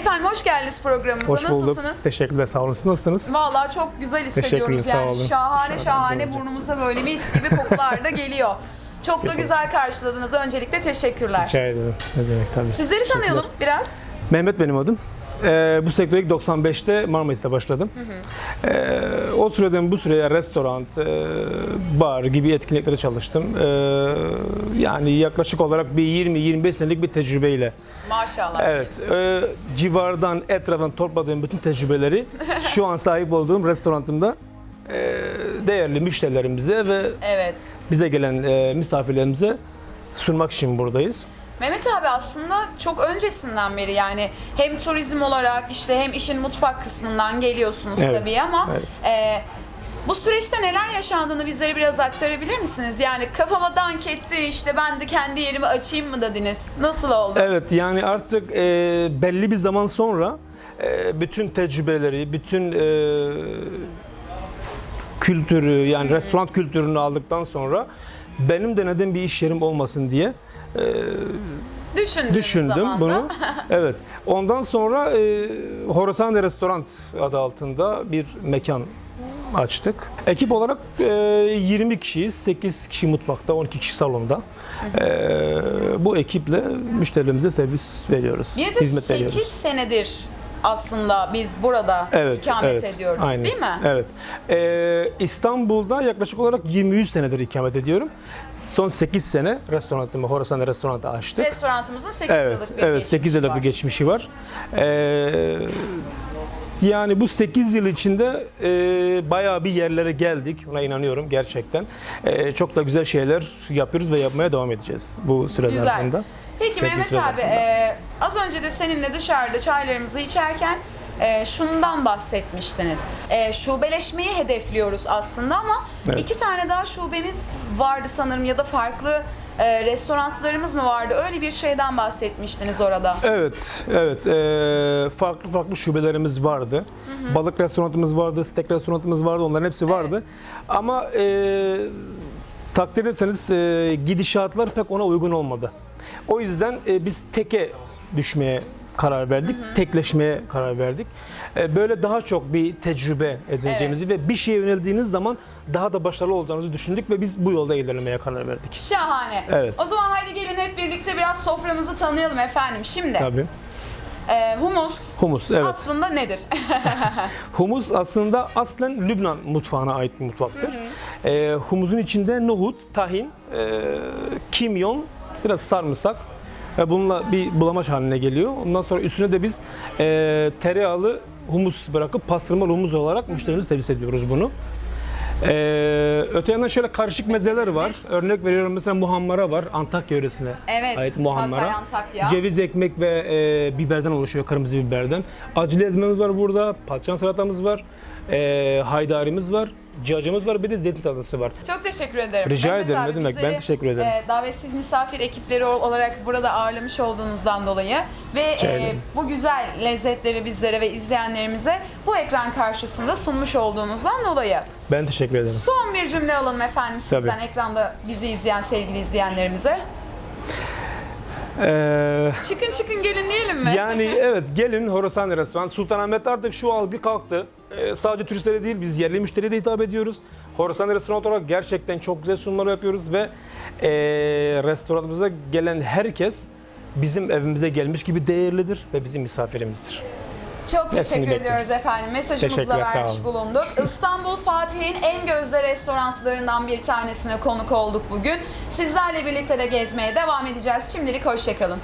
Efendim hoş geldiniz programımıza. Hoş bulduk. Nasılsınız? Teşekkürler. Sağ olun. Siz nasılsınız? Vallahi çok güzel hissediyoruz Teşekkürler, sağ yani. olun. Şahane şahane olacak. burnumuza böyle mis gibi kokular da geliyor. Çok da güzel karşıladınız. Öncelikle teşekkürler. Rica ederim. Ne demek tabii. Sizleri tanıyalım biraz. Mehmet benim adım. Ee, bu sektöre ilk 95'te Marmaris'te başladım. Ee, o süreden bu süreye restoran, e, bar gibi etkinliklere çalıştım. Ee, yani yaklaşık olarak bir 20-25 senelik bir tecrübeyle. Maşallah. Evet, e, civardan, etraftan topladığım bütün tecrübeleri şu an sahip olduğum restoranımda e, değerli müşterilerimize ve Evet. bize gelen e, misafirlerimize sunmak için buradayız. Mehmet abi aslında çok öncesinden beri yani hem turizm olarak işte hem işin mutfak kısmından geliyorsunuz Evet, tabii ama evet. e, bu süreçte neler yaşandığını bizlere biraz aktarabilir misiniz? Yani kafama dank etti işte ben de kendi yerimi açayım mı dediniz? Nasıl oldu? Evet yani artık e, belli bir zaman sonra e, bütün tecrübeleri, bütün e, kültürü yani restoran kültürünü aldıktan sonra benim denediğim bir iş yerim olmasın diye Düşündüğünüz düşündüm zamanda. bunu. Evet. Ondan sonra e, Horasane Restoran adı altında bir mekan açtık. Ekip olarak e, 20 kişiyiz. 8 kişi mutfakta, 12 kişi salonda. E, bu ekiple müşterilerimize servis veriyoruz. Bir de hizmet 8 veriyoruz. senedir aslında biz burada Evet, ikamet evet, ediyoruz aynen, değil mi? Evet. E, İstanbul'da yaklaşık olarak 23 senedir ikamet ediyorum. Son 8 sene restoranımı, Horasane Restoran'ı açtık. Restoranımızın 8 Evet, yıllık bir evet geçmişi 8 yıllık var. bir geçmişi var. Ee, yani bu 8 yıl içinde e, bayağı bir yerlere geldik. Ona inanıyorum gerçekten. Ee, çok da güzel şeyler yapıyoruz ve yapmaya devam edeceğiz bu süre Güzel. zarfında. Peki Mehmet abi e, az önce de seninle dışarıda çaylarımızı içerken e, şundan bahsetmiştiniz. E, şubeleşmeyi hedefliyoruz aslında ama Evet. iki tane daha şubemiz vardı sanırım ya da farklı e, restoranlarımız mı vardı? Öyle bir şeyden bahsetmiştiniz orada. Evet, evet. Ee, farklı farklı şubelerimiz vardı. Balık restoranımız vardı, steak restoranımız vardı. Onların hepsi vardı. Ama e, takdir ederseniz e, gidişatlar pek ona uygun olmadı. O yüzden e, biz teke düşmeye karar verdik. Tekleşmeye karar verdik. E, böyle daha çok bir tecrübe edineceğimizi ve bir şeye yöneldiğiniz zaman daha da başarılı olacağınızı düşündük ve biz bu yolda ilerlemeye karar verdik. Şahane. Evet. O zaman haydi gelin hep birlikte biraz soframızı tanıyalım efendim. Şimdi Tabii. e, humus Humus, evet. aslında nedir? Humus aslında aslen Lübnan mutfağına ait bir mutfaktır. Ee, humusun içinde nohut, tahin, e, kimyon, biraz sarımsak ve bununla bir bulamaç haline geliyor. Ondan sonra üstüne de biz e, tereyağlı humus bırakıp pastırmalı humus olarak müşterimize servis ediyoruz bunu. Ee, öte yandan şöyle karışık mezeler var. Örnek veriyorum mesela muhammara var. Antakya yöresine Evet, ait muhammara. Hatay, Antakya. Ceviz ekmek ve e, biberden oluşuyor, kırmızı biberden. Acılı ezmemiz var burada, patlıcan salatamız var, e, haydarimiz var, cacımız var, bir de zeytin salatası var. Çok teşekkür ederim. Rica Mehmet ederim, abi, ne demek. bizleri, Ben teşekkür ederim. e, davetsiz misafir ekipleri ol- olarak burada ağırlamış olduğunuzdan dolayı ve e, bu güzel lezzetleri bizlere ve izleyenlerimize bu ekran karşısında sunmuş olduğunuzdan dolayı. Ben teşekkür ederim. Son bir cümle alalım efendim sizden Tabii. ekranda bizi izleyen sevgili izleyenlerimize. Ee, Çıkın çıkın gelin diyelim mi? yani evet gelin Horasane Restoran. Sultanahmet artık şu algı kalktı. Ee, sadece turistlere değil biz yerli müşteriye de hitap ediyoruz. Horasane Restoran olarak gerçekten çok güzel sunumlar yapıyoruz ve e, restoranımıza gelen herkes bizim evimize gelmiş gibi değerlidir ve bizim misafirimizdir. Çok Hepsini teşekkür bekliyorum. ediyoruz efendim. Mesajımızı da Teşekkürler, sağ vermiş olun. bulunduk. İstanbul Fatih'in en gözde restoranlarından bir tanesine konuk olduk bugün. Sizlerle birlikte de gezmeye devam edeceğiz. Şimdilik hoşçakalın.